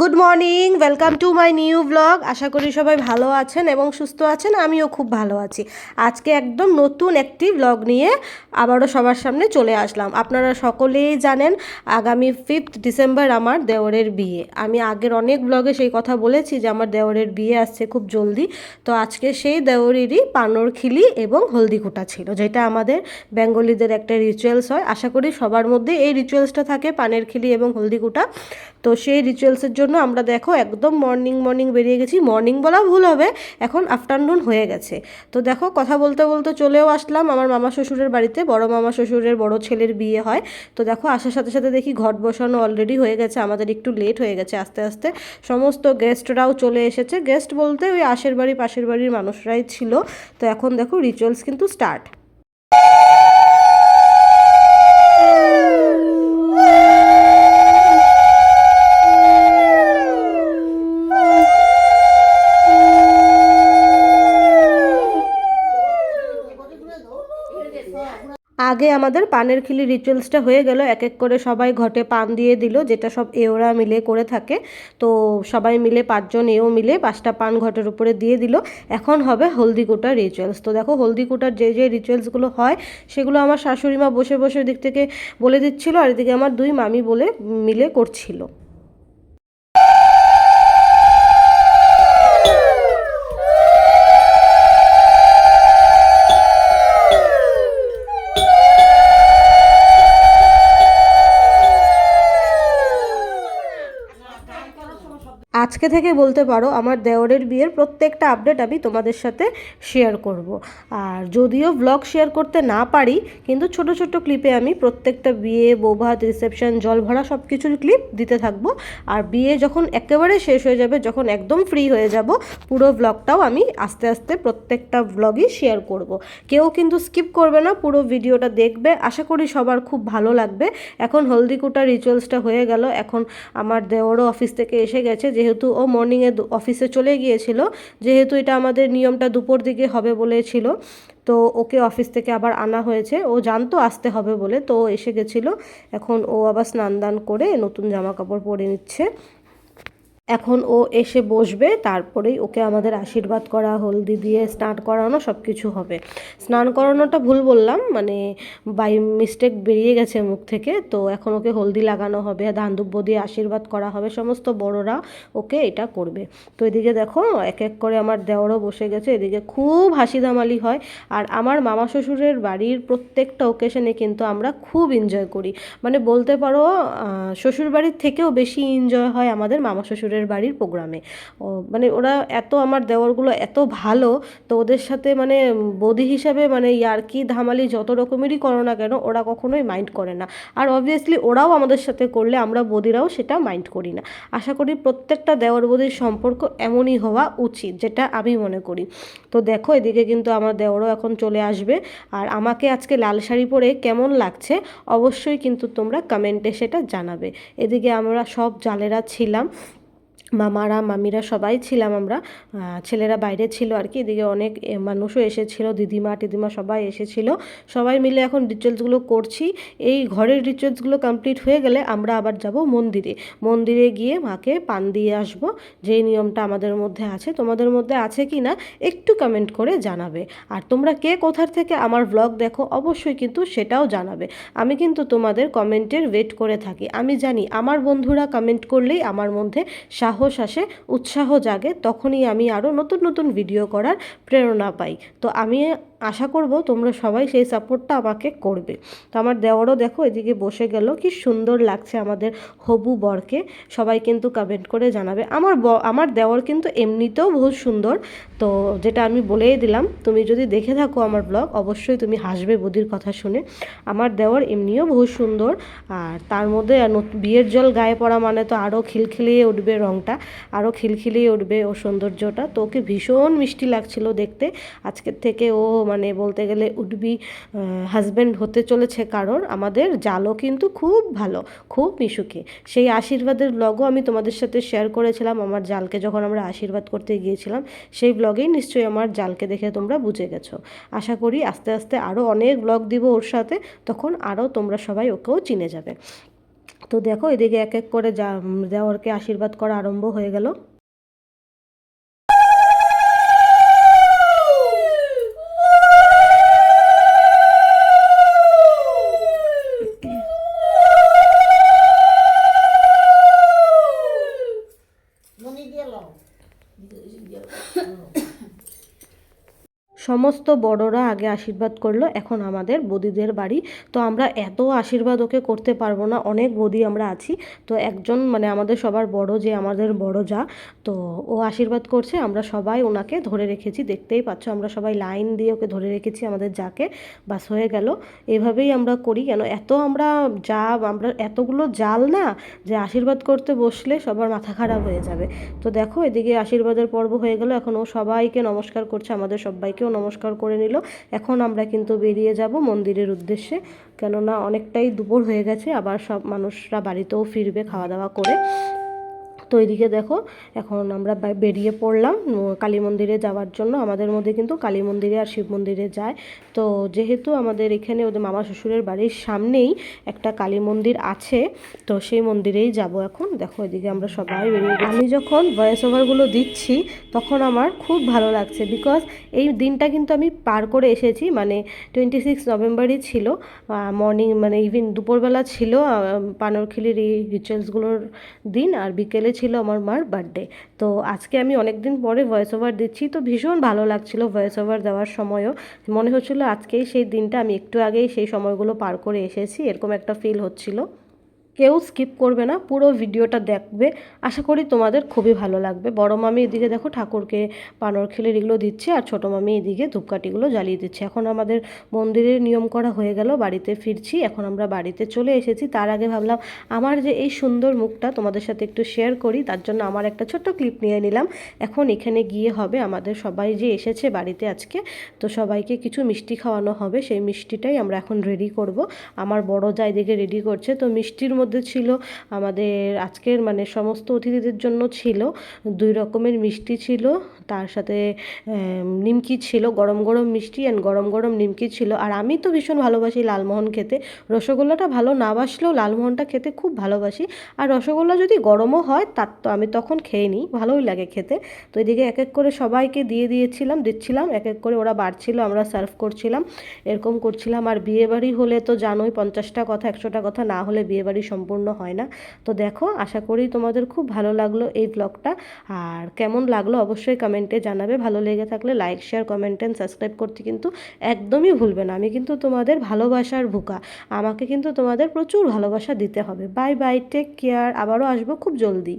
Good morning welcome to my new blog আশা করি সবাই ভালো আছেন এবং সুস্থ আছেন। আমিও খুব ভালো আছি। আজকে একদম নতুন একটি ব্লগ নিয়ে আবারও সবার সামনে চলে আসলাম। আপনারা সকলেই জানেন, আগামী ফিফথ ডিসেম্বর আমার দেওরের বিয়ে। আমি আগের অনেক ব্লগে সেই কথা বলেছি যে আমার দেওরের বিয়ে আসছে খুব জলদি। তো আজকে সেই দেওরেরই পানর খিলি এবং হলদি কোটা ছিল, যেটা আমাদের বেঙ্গলিদের একটা রিচুয়ালস হয়। আশা করি সবার মধ্যে এই রিচুয়ালসটা থাকে, পানের খিলি এবং হলদি কোটা তো সেই রিচুয়ালসের জন্য আমরা দেখো একদম মর্নিং মর্নিং বেরিয়ে গেছি। মর্নিং বলা ভুল হবে, এখন আফটারনুন হয়ে গেছে। তো দেখো, কথা বলতে বলতে চলেও আসলাম। আমার মামা শ্বশুরের বাড়িতে, বড় মামা শ্বশুরের বড় ছেলের বিয়ে হয়। তো দেখো, আসার সাথে সাথে দেখি ঘট বসানো অলরেডি হয়ে গেছে। আমাদের একটু লেট হয়ে গেছে আস্তে আস্তে। সমস্ত গেস্টরাও চলে এসেছে। গেস্ট বলতে ওই আশের বাড়ি, পাশের বাড়ির মানুষরাই ছিল। তো এখন দেখো রিচুয়ালস কিন্তু স্টার্ট আগে আমাদের পানের খিলি রিচুয়ালসটা হয়ে গেল এক এক করে সবাই ঘটে পান দিয়ে দিল, যেটা সব এওরা মিলে করে থাকে। তো সবাই মিলে পাঁচজন এও মিলে পাঁচটা পান ঘটের উপরে দিয়ে দিল। এখন হবে হলদি রিচুয়ালস তো দেখো হলদি কোটার যে যে রিচুয়ালসগুলো হয়, সেগুলো আমার শাশুড়ি মা বসে বসে দিক থেকে বলে দিচ্ছিল, আর এদিকে আমার দুই মামি বলে মিলে করছিল। kapat আজকে থেকে বলতে পারো আমার দেওরের বিয়ের প্রত্যেকটা আপডেট আমি তোমাদের সাথে শেয়ার করব। আর যদিও ব্লগ শেয়ার করতে না পারি, কিন্তু ছোট ছোট ক্লিপে আমি প্রত্যেকটা বিয়ে বৌভাত রিসেপশন জল ভরা সব কিছুর ক্লিপ দিতে থাকব আর বিয়ে যখন একেবারে শেষ হয়ে যাবে, যখন একদম ফ্রি হয়ে যাব, পুরো ব্লগটাও আমি আস্তে আস্তে প্রত্যেকটা ব্লগই শেয়ার করব। কেউ কিন্তু স্কিপ করবে না, পুরো ভিডিওটা দেখবে আশা করি সবার খুব ভালো লাগবে এখন হলদিকুটা রিচুয়ালসটা হয়ে গেল এখন আমার দেওরও অফিস থেকে এসে গেছে যেহেতু ও মর্নিংয়ে অফিসে চলে গিয়েছিল, যেহেতু এটা আমাদের নিয়মটা দুপুর দিকে হবে বলেছিল তো ওকে অফিস থেকে আবার আনা হয়েছে। ও জানতো আসতে হবে বলে, তো এসে গেছিল। এখন ও আবার স্নান দান করে নতুন জামা কাপড় পরে নিচ্ছে। এখন ও এসে বসবে, তারপরেই ওকে আমাদের আশীর্বাদ করা, হলদি দিয়ে স্নান করানো সব কিছু হবে। স্নান করানোটা ভুল বললাম মানে বাই মিস্টেক বেরিয়ে গেছে মুখ থেকে, তো এখন ওকে হলদি লাগানো হবে ধান দিয়ে আশীর্বাদ করা হবে, সমস্ত বড়রা ওকে এটা করবে। তো এদিকে দেখো, এক এক করে আমার দেওরও বসে গেছে, এদিকে খুব হাসি ধামালি হয়, আর আমার মামা শ্বশুরের বাড়ির প্রত্যেকটা ওকেশনে কিন্তু আমরা খুব এনজয় করি। মানে বলতে পারো শ্বশুর বাড়ির থেকেও বেশি এনজয় হয় আমাদের মামা শ্বশুরের শ্বশুরের বাড়ির প্রোগ্রামে। মানে ওরা এত আমার দেওরগুলো এত ভালো, তো ওদের সাথে মানে বৌদি হিসাবে মানে ইয়ার্কি ধামালি যত রকমেরই করো না কেন, ওরা কখনোই মাইন্ড করে না। আর অবভিয়াসলি ওরাও আমাদের সাথে করলে আমরা বৌদিরাও সেটা মাইন্ড করি না। আশা করি প্রত্যেকটা দেওর বৌদির সম্পর্ক এমনই হওয়া উচিত, যেটা আমি মনে করি। তো দেখো, এদিকে কিন্তু আমার দেওরও এখন চলে আসবে। আর আমাকে আজকে লাল শাড়ি পরে কেমন লাগছে, অবশ্যই কিন্তু তোমরা কমেন্টে সেটা জানাবে। এদিকে আমরা সব জালেরা ছিলাম। মামারা, মামিরা সবাই ছিলাম আমরা। ছেলেরা বাইরে ছিল আর কি, এদিকে অনেক মানুষও এসেছিল, দিদিমা, টিদিমা সবাই এসেছিল। সবাই মিলে এখন রিচুয়ালসগুলো করছি। এই ঘরের রিচুয়ালসগুলো কমপ্লিট হয়ে গেলে আমরা আবার যাব মন্দিরে। মন্দিরে গিয়ে মাকে পান দিয়ে আসব। যেই নিয়মটা আমাদের মধ্যে আছে, তোমাদের মধ্যে আছে কি না, একটু কমেন্ট করে জানাবে। আর তোমরা কে কোথার থেকে আমার ব্লগ দেখো, অবশ্যই কিন্তু সেটাও জানাবে। আমি কিন্তু তোমাদের কমেন্টের ওয়েট করে থাকি। আমি জানি আমার বন্ধুরা কমেন্ট করলেই আমার মধ্যে সাহস সাহস আসে উৎসাহ জাগে, তখনই আমি আরও নতুন নতুন ভিডিও করার প্রেরণা পাই। তো আমি আশা করব তোমরা সবাই সেই সাপোর্টটা আমাকে করবে। তো আমার দেওয়ারও দেখো, এদিকে বসে গেল। কি সুন্দর লাগছে আমাদের হবু বরকে। সবাই কিন্তু কমেন্ট করে জানাবে। আমার ব আমার দেওয়ার কিন্তু এমনিতেও বহুত সুন্দর। তো যেটা আমি বলেই দিলাম, তুমি যদি দেখে থাকো আমার ব্লগ অবশ্যই তুমি হাসবে বদির কথা শুনে। আমার দেওয়ার এমনিও বহু সুন্দর। আর তার মধ্যে বিয়ের জল গায়ে পড়া মানে তো আরও খিলখিলিয়ে উঠবে রঙটা আরও খিলখিলিয়ে উঠবে ও সৌন্দর্যটা। তো ওকে ভীষণ মিষ্টি লাগছিল দেখতে। আজকের থেকে ও মানে বলতে গেলে উডবি হাজব্যান্ড হতে চলেছে কারণ আমাদের জালও কিন্তু খুব ভালো, খুব মিশুকে সেই আশীর্বাদের ব্লগও আমি তোমাদের সাথে শেয়ার করেছিলাম, আমার জালকে যখন আমরা আশীর্বাদ করতে গিয়েছিলাম, সেই ব্লগেই নিশ্চয়ই আমার জালকে দেখে তোমরা বুঝে গেছো। আশা করি আস্তে আস্তে আরও অনেক ব্লগ দিব ওর সাথে, তখন আরও তোমরা সবাই ওকেও চিনে যাবে। তো দেখো এদিকে এক এক করে যা দেওয়ারকে আশীর্বাদ করা আরম্ভ হয়ে গেল। 一点了。你这一点了 সমস্ত বড়রা আগে আশীর্বাদ করল, এখন আমাদের বদিদের বাড়ি। তো আমরা এত আশীর্বাদ ওকে করতে পারব না, অনেক বদি আমরা আছি। তো একজন মানে আমাদের সবার বড় যে আমাদের বড় যা, তো ও আশীর্বাদ করছে, আমরা সবাই ওনাকে ধরে রেখেছি। দেখতেই পাচ্ছ, আমরা সবাই লাইন দিয়ে ওকে ধরে রেখেছি আমাদের যাকে। বাস হয়ে গেল। এভাবেই আমরা করি কেন? এত আমরা যা, আমরা এতগুলো জাল না যে আশীর্বাদ করতে বসলে সবার মাথা খারাপ হয়ে যাবে। তো দেখো, এদিকে আশীর্বাদের পর্ব হয়ে গেল। এখন ও সবাইকে নমস্কার করছে, আমাদের সবাইকেও নমস্কার করে নিল। এখন আমরা কিন্তু বেরিয়ে যাব মন্দিরের উদ্দেশ্যে। কেননা অনেকটাই দুপুর হয়ে গেছে, আবার সব মানুষরা বাড়িতেও ফিরবে খাওয়া দাওয়া করে। তো এদিকে দেখো, এখন আমরা বেরিয়ে পড়লাম কালী মন্দিরে যাওয়ার জন্য। আমাদের মধ্যে কিন্তু কালী মন্দিরে আর শিব মন্দিরে যায়। তো যেহেতু আমাদের এখানে ওদের মামা শ্বশুরের বাড়ির সামনেই একটা কালী মন্দির আছে, তো সেই মন্দিরেই যাব এখন। দেখো এদিকে আমরা সবাই বেরিয়ে আমি যখন ভয়েস ওভারগুলো দিচ্ছি, তখন আমার খুব ভালো লাগছে। বিকজ এই দিনটা কিন্তু আমি পার করে এসেছি মানে টোয়েন্টি সিক্স নভেম্বরই ছিল মর্নিং মানে ইভিন দুপুরবেলা ছিল পানরখিলির এই রিচুয়ালসগুলোর দিন, আর বিকেলে ছিল আমার মার বার্থডে তো আজকে আমি অনেক দিন পরে ভয়েস ওভার দিচ্ছি, তো ভীষণ ভালো লাগছিল ভয়েস ওভার দেওয়ার সময়ও। মনে হচ্ছিল আজকেই সেই দিনটা, আমি একটু আগেই সেই সময়গুলো পার করে এসেছি, এরকম একটা ফিল হচ্ছিল। কেউ স্কিপ করবে না, পুরো ভিডিওটা দেখবে। আশা করি তোমাদের খুবই ভালো লাগবে। বড় মামি এদিকে দেখো ঠাকুরকে পানর খেলের এগুলো দিচ্ছে আর ছোটো মামি এদিকে ধূপকাঠিগুলো জ্বালিয়ে দিচ্ছে। এখন আমাদের মন্দিরের নিয়ম করা হয়ে গেল, বাড়িতে ফিরছি। এখন আমরা বাড়িতে চলে এসেছি। তার আগে ভাবলাম, আমার যে এই সুন্দর মুখটা তোমাদের সাথে একটু শেয়ার করি, তার জন্য আমার একটা ছোট্ট ক্লিপ নিয়ে নিলাম। এখন এখানে গিয়ে হবে আমাদের সবাই যে এসেছে বাড়িতে আজকে, তো সবাইকে কিছু মিষ্টি খাওয়ানো হবে। সেই মিষ্টিটাই আমরা এখন রেডি করব। আমার বড় যা এদিকে রেডি করছে, তো মিষ্টির ছিল, আমাদের আজকের মানে সমস্ত অতিথিদের জন্য ছিল, দুই রকমের মিষ্টি ছিল, তার সাথে নিমকি ছিল, গরম গরম মিষ্টি অ্যান্ড গরম গরম নিমকি ছিল। আর আমি তো ভীষণ ভালোবাসি লালমোহন খেতে। রসগোল্লাটা ভালো না বাসলেও লালমোহনটা খেতে খুব ভালোবাসি। আর রসগোল্লা যদি গরমও হয়, তার তো আমি তখন খেয়ে নিই, ভালোই লাগে খেতে। তো এদিকে এক এক করে সবাইকে দিয়ে দিয়েছিলাম, দিচ্ছিলাম, এক এক করে ওরা বাড়ছিল, আমরা সার্ভ করছিলাম, এরকম করছিলাম। আর বিয়েবাড়ি হলে তো জানোই, পঞ্চাশটা কথা, একশোটা কথা না হলে বিয়েবাড়ি সম্পূর্ণ হয় না। তো দেখো, আশা করি তোমাদের খুব ভালো লাগল এই ব্লগটা আর কেমন লাগল অবশ্যই কমেন্টে জানাবে। ভালো লেগে থাকলে like share comment and subscribe করতে কিন্তু একদমই ভুলবে না। আমি কিন্তু তোমাদের ভালোবাসার ভুকা। আমাকে কিন্তু তোমাদের প্রচুর ভালোবাসা দিতে হবে। বাই বাই টেক কেয়ার আবারও আসব খুব জলদি।